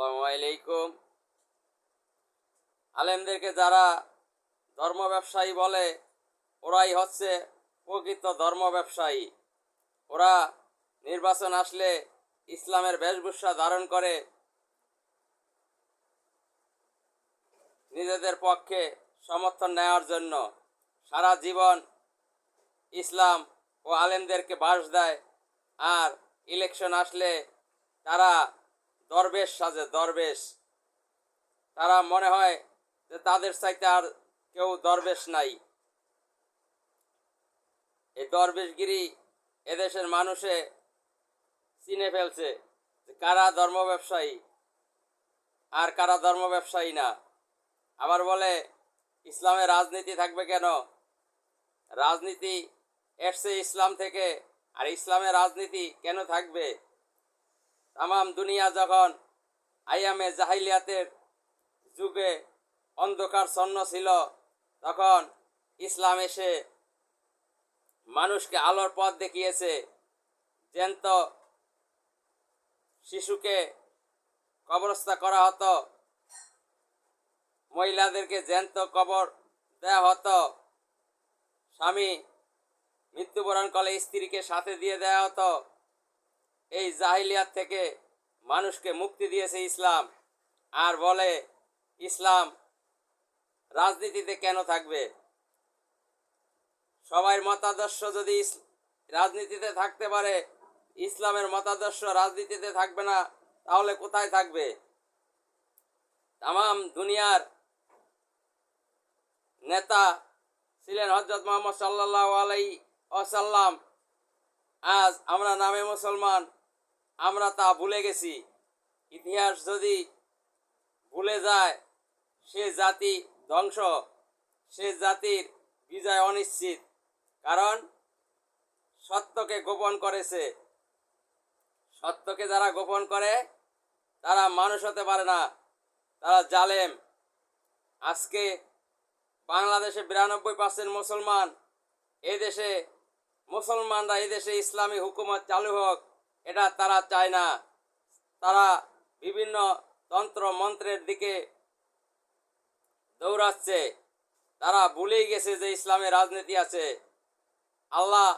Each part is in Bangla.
আসসালামু আলেমদেরকে যারা ধর্ম ব্যবসায়ী বলে, ওরাই হচ্ছে প্রকৃত ধর্ম ব্যবসায়ী। ওরা নির্বাচন আসলে ইসলামের বেশভূষা ধারণ করে। নিজেদের পক্ষে সমর্থন নেওয়ার জন্য সারা জীবন ইসলাম ও আলেমদেরকে বাস দেয়। আর ইলেকশন আসলে তারা দরবেশ সাজে, দরবেশ। তারা মনে হয় যে তাদের চাইতে আর কেউ দরবেশ নাই। এই দরবেশগিরি এদেশের মানুষে চিনে ফেলছে কারা ধর্ম ব্যবসায়ী আর কারা ধর্ম ব্যবসায়ী না। আবার বলে, ইসলামে রাজনীতি থাকবে কেন? রাজনীতি এসছে ইসলাম থেকে, আর ইসলামের রাজনীতি কেন থাকবে? তামাম দুনিয়া যখন আইয়ামে জাহিলিয়াতের যুগে অন্ধকার ছন্ন ছিল, তখন ইসলাম এসে মানুষকে আলোর পথ দেখিয়েছে। জ্যান্ত শিশুকে কবরস্থা করা হতো, মহিলাদেরকে জ্যান্ত কবর দেওয়া হতো, স্বামী মৃত্যুবরণ করলে স্ত্রীকে সাথে দিয়ে দেওয়া হতো। এই জাহিলিয়াত থেকে মানুষকে মুক্তি দিয়েছে ইসলাম। আর বলে, ইসলাম রাজনীতিতে কেন থাকবে? সবাই মতাদর্শ যদি রাজনীতিতে থাকতে পারে, ইসলামের মতাদর্শ রাজনীতিতে থাকবে না, তাহলে কোথায় থাকবে? তাম দুনিয়ার নেতা ছিলেন হজরত মোহাম্মদ সাল্লাহ আলাই আসাল্লাম আজ আমরা নামে মুসলমান আমরা তা ভুলে গেছি। ইতিহাস যদি ভুলে যায়, সে জাতি ধ্বংস, সে জাতির বিজয় অনিশ্চিত, কারণ সত্যকে গোপন করেছে। সত্যকে যারা গোপন করে, তারা মানুষ হতে পারে না, তারা জালেম। আজকে বাংলাদেশে বিরানব্বই পার্সেন্ট মুসলমান এই দেশে মুসলমানরা এই দেশে ইসলামী হুকুমত চালু হোক এটা তারা চায় না। তারা বিভিন্ন তন্ত্র মন্ত্রের দিকে দৌড়াচ্ছে। তারা ভুলেই গেছে যে ইসলামে রাজনীতি আছে। আল্লাহ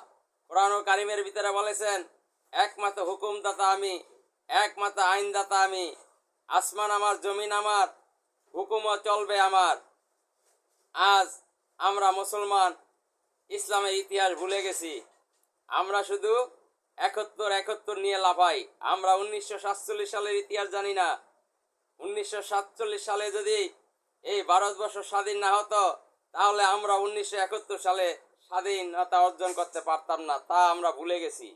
কোরআন কারিমের ভিতরে বলেছেন, একমাত্র হুকুমদাতা আমি, একমাত্র আইনদাতা আমি। আসমান আমার, জমিন আমার, হুকুমও চলবে আমার। আজ আমরা মুসলমান, ইসলামের ইতিহাস ভুলে গেছি। আমরা শুধু একত্তর একাত্তর নিয়ে লাফাই। আমরা উনিশশো সাতচল্লিশ সালের ইতিহাস জানি না। উনিশশো সাতচল্লিশ সালে যদি এই ভারতবর্ষ স্বাধীন না হতো, তাহলে আমরা উনিশশো একাত্তর সালে স্বাধীনতা অর্জন করতে পারতাম না। তা আমরা ভুলে গেছি।